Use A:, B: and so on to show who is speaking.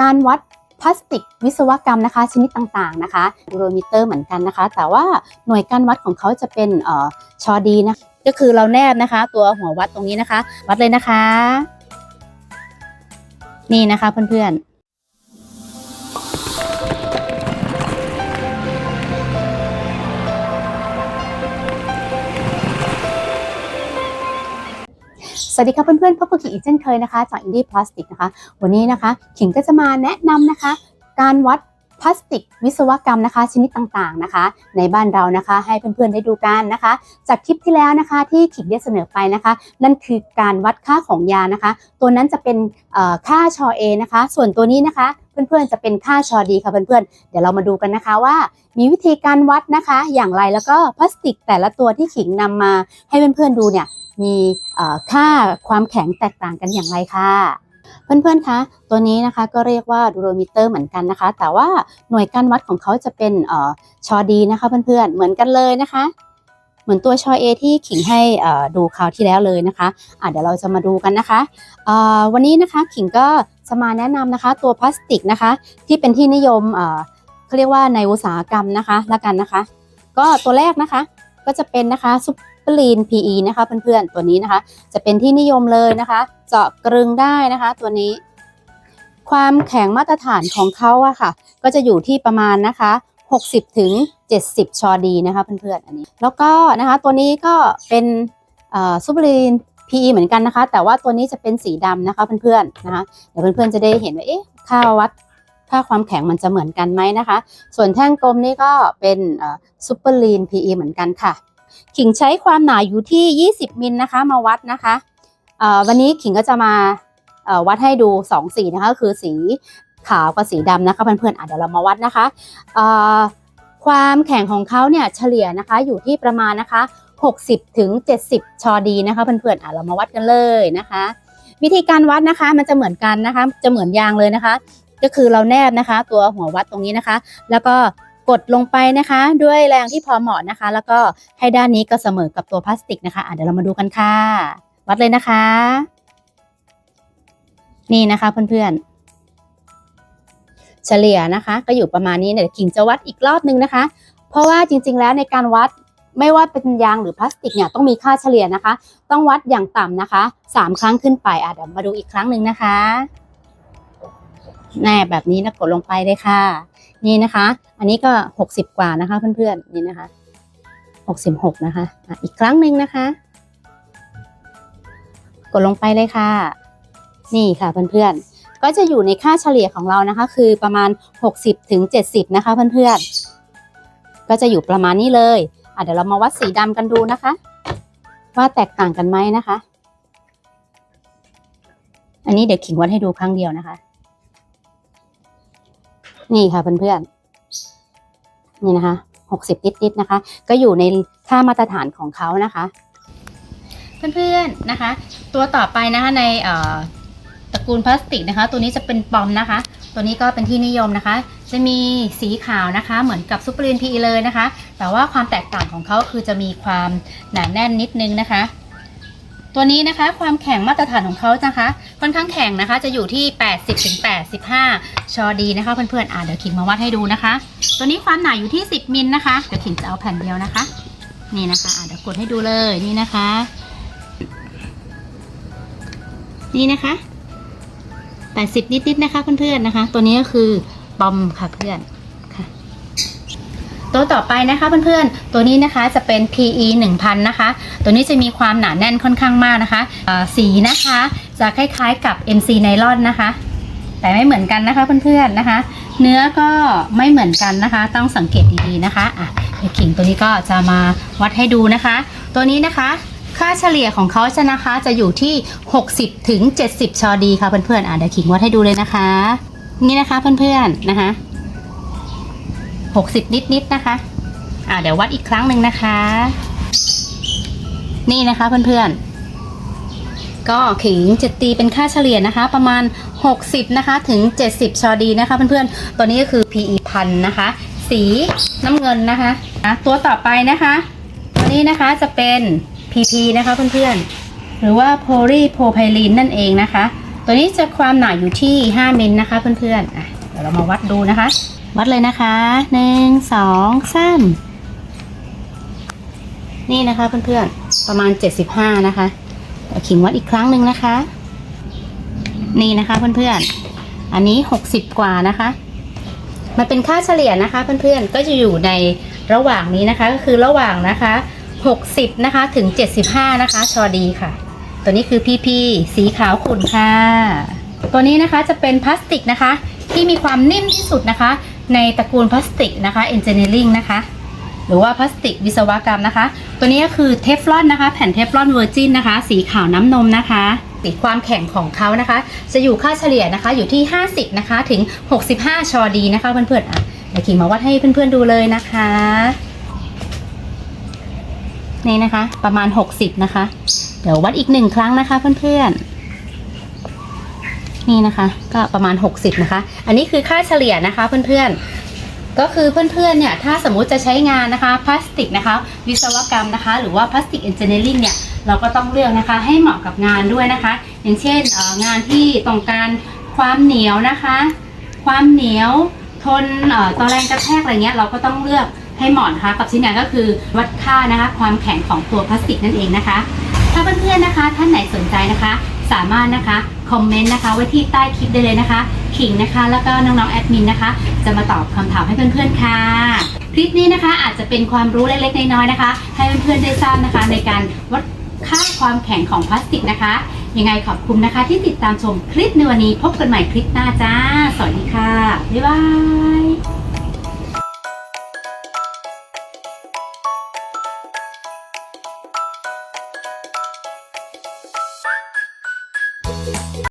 A: การวัดพลาสติกวิศวกรรมนะคะ ชนิดต่างๆนะคะดูโรมิเตอร์เหมือนกันนะคะ แต่ว่าหน่วยการวัดของเขาจะเป็นเอ่อชอดีนะก็คือเราแนบนะคะ ตัวหัววัดตรงนี้นะคะ วัดเลยนะคะ นี่นะคะเพื่อนๆ สวัสดีค่ะเพื่อนๆพบกับขิงอีกเช่นเคยนะคะจาก Indie Plastic นะคะ วันนี้นะคะ ขิงก็จะมาแนะนำนะคะ การวัดพลาสติกวิศวกรรมนะคะ ชนิดต่างๆนะคะ ในบ้านเรานะคะ ให้เพื่อนๆได้ดูกันนะคะ จากคลิปที่แล้วนะคะ ที่ขิงได้เสนอไปนะคะ นั่นคือการวัดค่าของยานะคะ ตัวนั้นจะเป็นค่าชอเอนะคะ ส่วนตัวนี้นะคะเพื่อนๆ จะเป็นค่าชอดีค่ะเพื่อนๆ เดี๋ยวเรามาดูกันนะคะว่า มีวิธีการวัดนะคะ อย่างไรแล้วก็พลาสติกแต่ละตัวที่ขิงนำมาให้เพื่อนๆดูเนี่ย มีค่าความแข็งแตกต่างกันอย่างไรค่ะ เพื่อนๆคะตัวนี้นะคะก็เรียกว่าดูโรมิเตอร์เหมือนกันนะคะ แต่ว่าหน่วยการวัดของเขาจะเป็นออชอดีนะคะเพื่อนๆเหมือนกันเลยนะคะ เหมือนตัวชอเอที่ขิงให้ดูคราวที่แล้วเลยนะคะะเดี๋ยวเราจะมาดูกันนะคะวันนี้นะคะขิงก็จะมาแนะนำนะคะ ตัวพลาสติกนะคะ ที่เป็นที่นิยมเขาเรียกว่าในอุตสาหกรรมนะคะละกันนะคะ ก็ตัวแรกนะคะก็จะเป็นนะคะซุป ปอร์ลีน PE นะคะเพื่อนๆตัวนี้นะคะ จะเป็นที่นิยมเลยนะคะ เจาะกรึงได้นะคะ ตัวนี้ ความแข็งมาตรฐานของเขาอะค่ะ ก็จะอยู่ที่ประมาณนะคะ 60ถึง70 ชอดีนะคะเพื่อนๆอันนี้ แล้วก็นะคะตัวนี้ก็เป็นซูเปอร์ลีน PE เหมือนกันนะคะ แต่ว่าตัวนี้จะเป็นสีดำนะคะเพื่อนๆนะคะเดี๋ยวเพื่อนๆจะได้เห็นว่าเอ๊ะค่าวัดค่าความแข็งมันจะเหมือนกันไหมนะคะ ส่วนแท่งกลมนี่ก็เป็นซูเปอร์ลีน PE เหมือนกันค่ะ ขิงใช้ความหนาอยู่ที่ 20 มิลนะคะ มาวัดนะคะวันนี้ขิงก็จะมาวัดให้ดู 2 สีนะคะคือสีขาวกับสีดำนะคะเพื่อนๆอะเดี๋ยวเรามาวัดนะคะความแข็งของเขาเนี่ยเฉลี่ยนะคะอยู่ที่ประมาณนะคะ 60ถึง70 ชอดีนะคะเพื่อนๆอะเรามาวัดกันเลยนะคะ วิธีการวัดนะคะมันจะเหมือนกันนะคะ จะเหมือนยางเลยนะคะ ก็คือเราแนบนะคะ ตัวหัววัดตรงนี้นะคะ แล้วก็ กดลงไปนะคะ ด้วยแรงที่พอเหมาะนะคะ แล้วก็ให้ด้านนี้ก็เสมอกับตัวพลาสติกนะคะะเดี๋ยวเรามาดูกันค่ะ วัดเลยนะคะ นี่นะคะเพื่อนๆเฉลี่ยนะคะก็อยู่ประมาณนี้เดี๋ยวกิ่งจะวัดอีกรอบนึงนะคะ เพราะว่าจริงๆแล้วในการวัดไม่ว่าเป็นยางหรือพลาสติกเนี่ยต้องมีค่าเฉลี่ยนะคะ ต้องวัดอย่างต่ำนะคะสามครั้งขึ้นไปอะเดี๋ยวมาดูอีกครั้งหนึ่งนะคะแน่แบบนี้นะกดลงไปเลยค่ะ นี่นะคะ อันนี้ก็ 60 กว่านะคะเพื่อนๆนี่นะคะ66นะคะอะอีกครั้งหนึ่งนะคะ กดลงไปเลยค่ะ นี่ค่ะเพื่อนๆก็จะอยู่ในค่าเฉลี่ยของเรานะคะ คือประมาณ 60ถึง70 นะคะเพื่อนๆก็จะอยู่ประมาณนี้เลยอะเดี๋ยวเรามาวัดสีดำกันดูนะคะ ว่าแตกต่างกันไหมนะคะ อันนี้เดี๋ยวขิงวัดให้ดูครั้งเดียวนะคะ นี่ค่ะเพื่อนๆ นี่นะคะหกสิบติดๆนะคะ ก็อยู่ในค่ามาตรฐานของเขานะคะ เพื่อนๆนะคะ ตัวต่อไปนะคะในเอ่อตระกูลพลาสติกนะคะ ตัวนี้จะเป็นปอมนะคะ ตัวนี้ก็เป็นที่นิยมนะคะ จะมีสีขาวนะคะ เหมือนกับซูเปอร์ลีนพีเลยนะคะ แต่ว่าความแตกต่างของเขาคือจะมีความหนาแน่นนิดนึงนะคะ ตัวนี้นะคะความแข็งมาตรฐานของเขานะคะ ค่อนข้างแข็งนะคะจะอยู่ที่ 80ถึง85 ชอดีนะคะเพื่อนๆอ่าเดี๋ยวขิงมาวัดให้ดูนะคะ ตัวนี้ความหนาอยู่ที่ 10 มิลนะคะเดี๋ยวขิงจะเอาแผ่นเดียวนะคะ นี่นะคะอ่าเดี๋ยวกดให้ดูเลยนี่นะคะ นี่นะคะ 80 นิดๆนะคะเพื่อนๆนะคะ ตัวนี้ก็คือปอมค่ะเพื่อน ตัวต่อไปนะคะเพื่อนๆ ตัวนี้นะคะจะเป็น PE 1000 นะคะ ตัวนี้จะมีความหนาแน่นค่อนข้างมากนะคะสีนะคะจะคล้ายๆกับ MC ไนลอนนะคะ แต่ไม่เหมือนกันนะคะเพื่อนๆนะคะ เนื้อก็ไม่เหมือนกันนะคะ ต้องสังเกตดีๆนะคะอะเดี๋ยวขิงตัวนี้ก็จะมาวัดให้ดูนะคะ ตัวนี้นะคะค่าเฉลี่ยของเขาจะนะคะจะอยู่ที่ 60ถึง70 ชอดีค่ะเพื่อนๆอะเดี๋ยวขิงวัดให้ดูเลยนะคะ นี่นะคะเพื่อนๆนะคะ 60 นิดๆนะคะ อ่าเดี๋ยววัดอีกครั้งหนึ่งนะคะ นี่นะคะเพื่อนๆ ก็ขิงจะตีเป็นค่าเฉลี่ยนะคะ ประมาณ 60 นะคะ ถึง 70 ชอดีนะคะ เพื่อนๆ ตัวนี้ก็คือ PE พันนะคะ สีน้ำเงินนะคะอะตัวต่อไปนะคะ ตัวนี้นะคะจะเป็น PP นะคะเพื่อนๆ หรือว่าโพลีโพไพลีนนั่นเองนะคะ ตัวนี้จะความหนาอยู่ที่ 5 มิลนะคะเพื่อนๆอะเดี๋ยวเรามาวัดดูนะคะ วัดเลยนะคะหนึ่งสองสามนี่นะคะเพื่อนๆ ประมาณ75นะคะเดี๋ยวขิงวัดอีกครั้งหนึ่งนะคะ นี่นะคะเพื่อนๆ อันนี้60กว่านะคะมันเป็นค่าเฉลี่ยนะคะเพื่อนๆ ก็จะอยู่ในระหว่างนี้นะคะ ก็คือระหว่างนะคะ 60 นะคะถึง 75 นะคะ ชอดีค่ะ ตัวนี้คือ PP สีขาวขุ่นค่ะ ตัวนี้นะคะจะเป็นพลาสติกนะคะ ที่มีความนิ่มที่สุดนะคะ ในตระกูลพลาสติกนะคะ engineering นะคะ หรือว่าพลาสติกวิศวกรรมนะคะ ตัวนี้ก็คือเทฟลอนนะคะ แผ่นเทฟลอนเวอร์จินนะคะ สีขาวน้ำนมนะคะติดความแข็งของเขานะคะ จะอยู่ค่าเฉลี่ยนะคะอยู่ที่ 50 นะคะ ถึง 65 ชอดีนะคะเพื่อนๆอะเดี๋ยวขิงมาวัดให้เพื่อนๆดูเลยนะคะ นี่นะคะ ประมาณ 60 นะคะ เดี๋ยววัดอีกหนึ่งครั้งนะคะเพื่อนๆ นี่นะคะ ก็ประมาณ 60 นะคะ อันนี้คือค่าเฉลี่ยนะคะเพื่อนๆ ก็คือเพื่อนๆเนี่ยถ้าสมมุติจะใช้งานนะคะพลาสติกนะคะ วิศวกรรมนะคะ หรือว่าพลาสติกเอนจิเนียริงเนี่ยเราก็ต้องเลือกนะคะ ให้เหมาะกับงานด้วยนะคะ อย่างเช่นงานที่ต้องการความเหนียวนะคะ ความเหนียวทนต่อแรงกระแทกอะไรเงี้ยเราก็ต้องเลือกให้เหมาะนะคะกับชิ้นงานก็คือวัดค่านะคะ ความแข็งของตัวพลาสติกนั่นเองนะคะ ถ้าเพื่อนๆนะคะ ท่านไหนสนใจนะคะ สามารถนะคะคอมเมนต์นะคะไว้ที่ใต้คลิปได้เลยนะคะขิงนะคะ แล้วก็น้องๆแอดมินนะคะ จะมาตอบคำถามให้เพื่อนๆค่ะ คลิปนี้นะคะอาจจะเป็นความรู้เล็กๆน้อยๆนะคะ ให้เพื่อนๆได้ทราบนะคะ ในการวัดค่าความแข็งของพลาสติกนะคะ ยังไงขอบคุณนะคะที่ติดตามชมคลิปในวันนี้พบกันใหม่คลิปหน้าจ้า สวัสดีค่ะ บ๊ายบาย